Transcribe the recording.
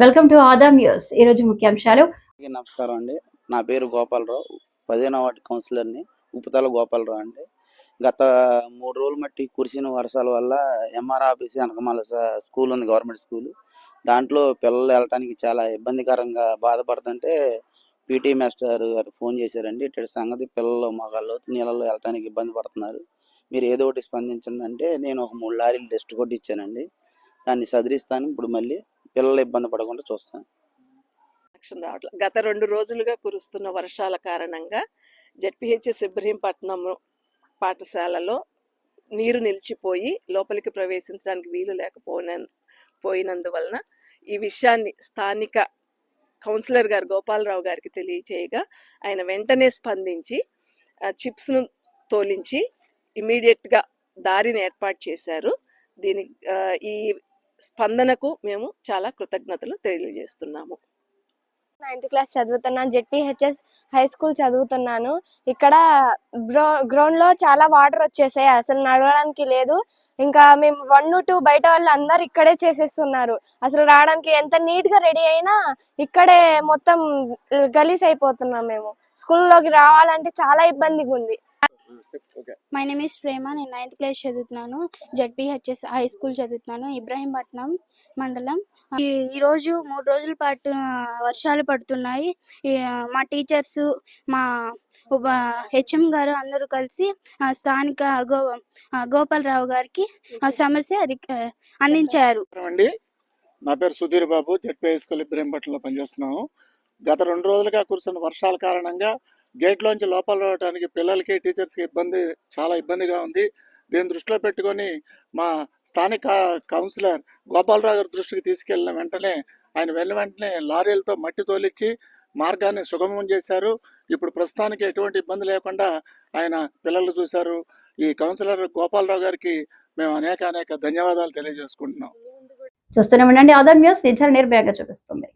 Welcome to Adam news. ఈ రోజు ముఖ్యాంశాలు. నమస్కారం అండి. నా పేరు గోపాలరావు. పదిహేనవ వార్డు కౌన్సిలర్ని ఉపతల గోపాలరావు అండి. గత మూడు రోజులు మట్టి కురిసిన వర్షాల వల్ల ఎంఆర్ ఆఫీస్ వెనకమాల స్కూల్ ఉంది గవర్నమెంట్ స్కూల్. దాంట్లో పిల్లలు వెళ్ళటానికి చాలా ఇబ్బందికరంగా బాధపడుతుంటే పీటీ మాస్టర్ గారు ఫోన్ చేశారండి. ఇటు సంగతి పిల్లలు మగాళ్ళు నీళ్ళలో వెళ్ళటానికి ఇబ్బంది పడుతున్నారు. మీరు ఏదో ఒకటి స్పందించండి అంటే నేను ఒక మూడు లారీలు డస్ట్ కొట్టి ఇచ్చానండి దాన్ని సదిరిస్తాను. ఇప్పుడు మళ్ళీ పిల్లలు ఇబ్బంది పడకుండా చూస్తాను. గత రెండు రోజులుగా కురుస్తున్న వర్షాల కారణంగా జడ్పిహెచ్ఎస్ ఇబ్రహీంపట్నం పాఠశాలలో నీరు నిలిచిపోయి లోపలికి ప్రవేశించడానికి వీలు లేకపోయిన పోయినందువలన ఈ విషయాన్ని స్థానిక కౌన్సిలర్ గారు గోపాలరావు గారికి తెలియచేయగా ఆయన వెంటనే స్పందించి చిప్స్ను తోలించి ఇమీడియట్గా దారిని ఏర్పాటు చేశారు. దీని ఈ స్పందనకు మేము చాలా కృతజ్ఞతలు తెలియజేస్తున్నాము. నైన్త్ క్లాస్ చదువుతున్నాను. జెడ్పిహెచ్ఎస్ హై స్కూల్ చదువుతున్నాను. ఇక్కడ గ్రౌ గ్రౌండ్లో చాలా వాటర్ వచ్చేసాయి. అసలు నడవడానికి లేదు. ఇంకా మేము వన్ టూ బయట వాళ్ళు అందరు ఇక్కడే చేసేస్తున్నారు. అసలు రావడానికి ఎంత నీట్గా రెడీ అయినా ఇక్కడే మొత్తం గలీస్ అయిపోతున్నాం మేము. స్కూల్లోకి రావాలంటే చాలా ఇబ్బందిగా ఉంది మై నేమ్ ఇస్ ప్రేమ నేను నైన్త్ క్లాస్ చదువుతున్నాను. జడ్పిహెచ్ఎస్ హై స్కూల్ చదువుతున్నాను. ఇబ్రాహీంపట్నం మండలం. ఈ ఈరోజు మూడు రోజుల పాటు వర్షాలు పడుతున్నాయి. మా టీచర్స్ మా హెచ్ఎం గారు అందరూ కలిసి ఆ, స్థానిక గో గోపాలరావు గారికి ఆ సమస్య అందించారు. నా పేరు Sudheer Babu. ZP high school ఇబ్రహీంపట్నంలో పనిచేస్తున్నాము గత రెండు రోజులుగా కురుస్తున్న వర్షాల కారణంగా గేట్లోంచి లోపల రావడానికి పిల్లలకి టీచర్స్కి ఇబ్బంది చాలా ఇబ్బందిగా ఉంది. దీన్ని దృష్టిలో పెట్టుకొని మా స్థానిక కౌన్సిలర్ గోపాలరావు గారి దృష్టికి తీసుకెళ్ళిన వెంటనే ఆయన వెళ్ళిన వెంటనే లారీలతో మట్టి తోలిచ్చి మార్గాన్ని సుగమం చేశారు. ఇప్పుడు ప్రస్తుతానికి ఎటువంటి ఇబ్బంది లేకుండా ఆయన పిల్లలు చూశారు. ఈ కౌన్సిలర్ గోపాలరావు గారికి మేము అనేక అనేక ధన్యవాదాలు తెలియజేసుకుంటున్నాం. చూస్తూనే ఉండండి. ఆదాం న్యూస్ నిర్భయంగా చూపిస్తుంది.